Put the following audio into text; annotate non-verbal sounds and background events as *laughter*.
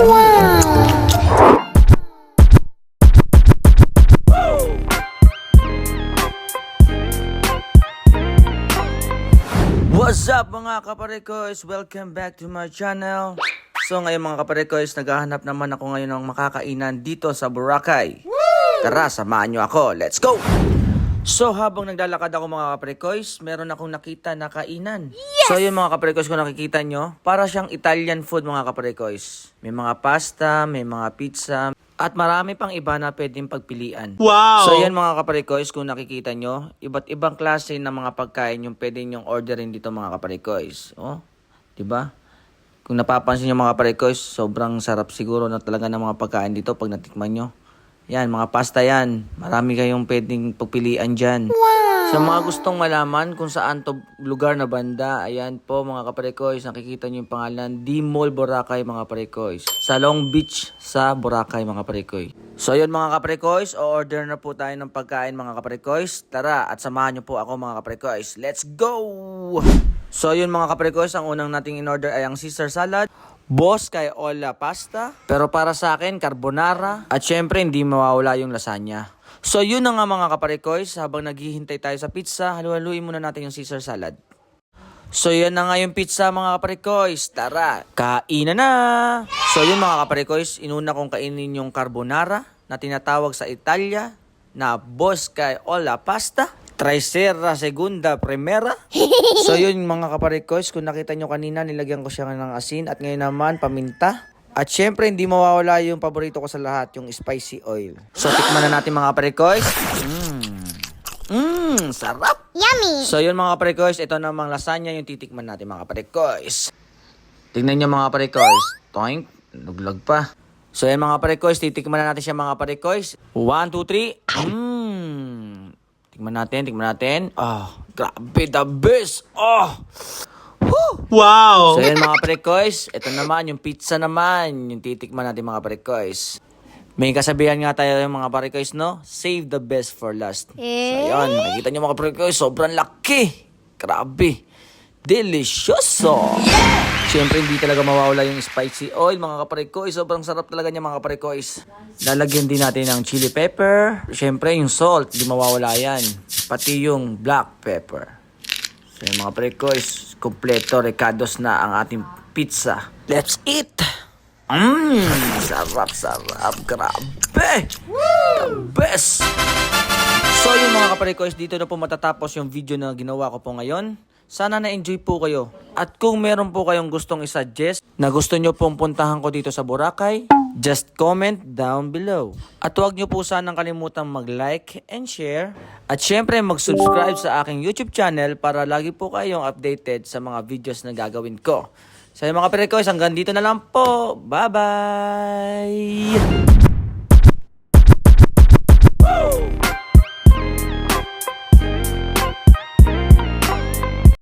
What's up mga kaparekoys? Welcome back to my channel. So ngayon mga kaparekoys, naghahanap naman ako ngayon ng makakainan dito sa Boracay. Tara, samahan nyo ako. Let's go! So habang naglalakad ako mga kaparekoys, meron akong nakita na kainan. So yun mga kaparekoys, kung nakikita nyo, para siyang Italian food mga kaparekoys. May mga pasta, may mga pizza, at marami pang iba na pwedeng pagpilian. Wow! So yan mga kaparikoys, kung nakikita nyo, iba't ibang klase ng mga pagkain yung pwede nyong orderin dito mga kaparikoys. Oh, di ba? Kung napapansin nyo mga kaparikoys, sobrang sarap siguro na talaga ng mga pagkain dito pag natikman nyo. Yan, mga pasta yan. Marami kayong pwedeng pagpilian dyan. Sa mga gustong malaman kung saan to lugar na banda, ayan po mga kaparikoys, nakikita nyo yung pangalan, D-Mall Boracay mga kaparikoys. Sa Long Beach sa Boracay mga kaparikoy. So ayun mga kaparikoys, o-order na po tayo ng pagkain mga kaparikoys. Tara at samahan nyo po ako mga kaparikoys. Let's go! So ayun mga kaparikoys, ang unang nating in-order ay ang Caesar salad. Boss kay Ola pasta. Pero para sa akin, carbonara. At syempre, hindi mawawala yung lasagna. So yun na nga mga kaparikoys, habang naghihintay tayo sa pizza, halu-haluin muna natin yung Caesar salad. So yan na nga yung pizza mga kaparikoys. Tara, kainan na! So yun mga kaparikoys, inuna kong kainin yung carbonara na tinatawag sa Italia na Boss kay Ola Pasta. Trisera Segunda Primera. *laughs* So yun mga kaparikoys, kung nakita nyo kanina, nilagyan ko siya ng asin at ngayon naman paminta. At syempre, hindi mawawala yung paborito ko sa lahat, yung spicy oil. So, tikman na natin mga kaparikoys. Mmm. Mmm, sarap! Yummy! So yun mga kaparikoys, ito namang lasagna yung titikman natin mga kaparikoys. Tingnan nyo mga kaparikoys. Toink, naglag pa. So yan mga kaparikoys, titikman na natin siya mga kaparikoys. One, two, three. Mmm. Tikman natin, tikman natin. Ah, grabe, the best. Oh. Wow! So yan mga kaparikoys, ito naman yung pizza naman, yung titikman natin mga kaparikoys. May kasabihan nga tayo yung mga parikoys, no? Save the best for last. So, ayun. Nakikita nyo mga parikoys, sobrang laki. Grabe. Delicioso. Siyempre, hindi talaga mawawala yung spicy oil, mga kaparikoys. Sobrang sarap talaga niya, mga kaparikoys. Lalagyan din natin ng chili pepper. Siyempre, yung salt, hindi mawawala yan. Pati yung black pepper. So, yung mga parikoys, kompleto, recados na ang ating pizza. Let's eat! Mmm, sarap, sarap. Grabe! The best! So yung mga kaparikoys, dito na po matatapos yung video na ginawa ko po ngayon. Sana na-enjoy po kayo. At kung meron po kayong gustong isuggest na gusto nyo pong puntahan ko dito sa Boracay, just comment down below. At huwag nyo po sanang kalimutang mag-like and share. At syempre mag-subscribe sa aking YouTube channel para lagi po kayong updated sa mga videos na gagawin ko. So mga kaparikoys, hanggang dito na lang po. Bye-bye!